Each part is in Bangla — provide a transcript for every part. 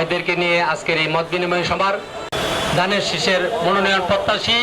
ভাইদেরকে নিয়ে আজকের এই মত বিনিময় সভার ধানের শীষের মনোনয়ন প্রত্যাশী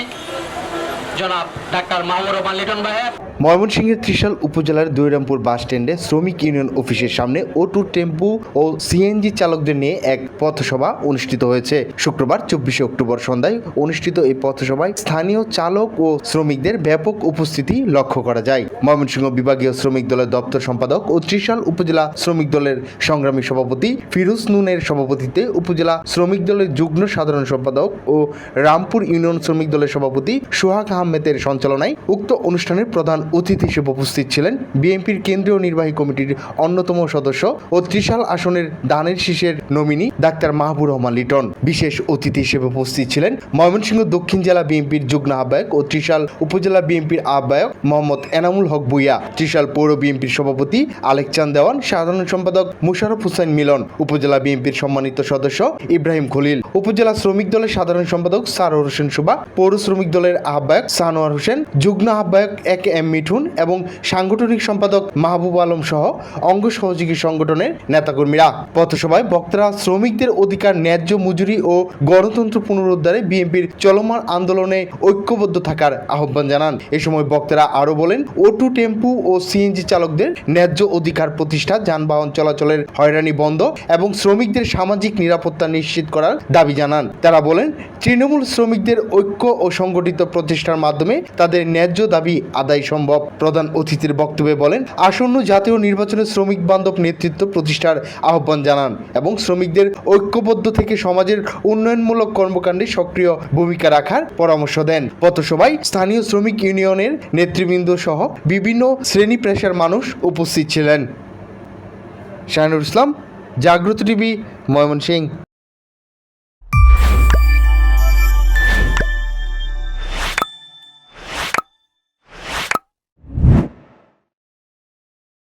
জনাব ডাক্তার মাহবুর রহমান লিটন ভাইয়ের ময়মনসিংহের ত্রিশাল উপজেলার দৈরামপুর বাস স্ট্যান্ডে শ্রমিক ইউনিয়ন অফিসের সামনে ওটু টেম্পু ও সিএনজি চালকদের নিয়ে এক পথসভা অনুষ্ঠিত হয়েছে। শুক্রবার, চব্বিশে অক্টোবর সন্ধ্যায় অনুষ্ঠিত এই পথসভায় স্থানীয় চালক ও শ্রমিকদের ব্যাপক উপস্থিতি লক্ষ্য করা যায়। ময়মনসিংহ বিভাগীয় শ্রমিক দলের দপ্তর সম্পাদক ও ত্রিশাল উপজেলা শ্রমিক দলের সংগ্রামী সভাপতি ফিরোজ নুনের সভাপতিত্বে উপজেলা শ্রমিক দলের যুগ্ম সাধারণ সম্পাদক ও রামপুর ইউনিয়ন শ্রমিক দলের সভাপতি সোহাগ আহমেদের সঞ্চালনায় উক্ত অনুষ্ঠানের প্রধান অতিথি হিসেবে উপস্থিত ছিলেন বিএনপির কেন্দ্রীয় নির্বাহী কমিটির অন্যতম সদস্য ও ত্রিশাল আসনের দানের শীষের নমিনি ডাক্তার মাহবুর রহমান লিটন। বিশেষ অতিথি হিসেবে উপস্থিত ছিলেন ময়মনসিংহ দক্ষিণ জেলা বিএনপির যুগ্ম আহ্বায়ক ও ত্রিশাল উপজেলা বিএনপির আহ্বায়ক মোহাম্মদ এনামুল হক বুইয়া ত্রিশাল পৌর বিএনপির সভাপতি আলেক চান দেওয়ান, সাধারণ সম্পাদক মুশারফ হুসাইন মিলন, উপজেলা বিএনপির সম্মানিত সদস্য ইব্রাহিম খলিল, উপজেলা শ্রমিক দলের সাধারণ সম্পাদক সারোর হোসেন সুবা, পৌর শ্রমিক দলের আহ্বায়ক সানোয়ার হোসেন, যুগ্ম আহ্বায়ক এক এম মিঠুন এবং সাংগঠনিক সম্পাদক মাহবুব আলম সহ অঙ্গ সহযোগী সংগঠনের নেতাকর্মীরা। পথসভায় বক্তারা শ্রমিকদের অধিকার, ন্যায্য মজুরি ও গণতন্ত্র পুনরুদ্ধারে বিএনপির চলমান আন্দোলনে ঐক্যবদ্ধ থাকার আহ্বান জানান। এ সময় বক্তারা আরও বলেন ওটু টেম্পু ও সিএনজি চালকদের ন্যায্য অধিকার প্রতিষ্ঠা, যানবাহন চলাচলের হয়রানি বন্ধ এবং শ্রমিকদের সামাজিক নিরাপত্তা নিশ্চিত করার দাবি জানান। তারা বলেন, তৃণমূল শ্রমিকদের ঐক্য ও সংগঠিত প্রচেষ্টার মাধ্যমে তাদের ন্যায্য দাবি আদায় সম্ভব, প্রধান অতিথির বক্তব্যে বলেন, আসন্ন জাতীয় নির্বাচনে শ্রমিক বান্ধব নেতৃত্ব প্রতিষ্ঠার আহ্বান জানান এবং শ্রমিকদের ঐক্যবদ্ধ থেকে সমাজের উন্নয়নমূলক কর্মকাণ্ডে সক্রিয় ভূমিকা রাখার পরামর্শ দেন। পথসভায় স্থানীয় শ্রমিক ইউনিয়নের নেতৃবৃন্দ সহ বিভিন্ন শ্রেণি পেশার মানুষ উপস্থিত ছিলেন। শাহিনুর ইসলাম, জাগ্রত টিভি, ময়মনসিংহ।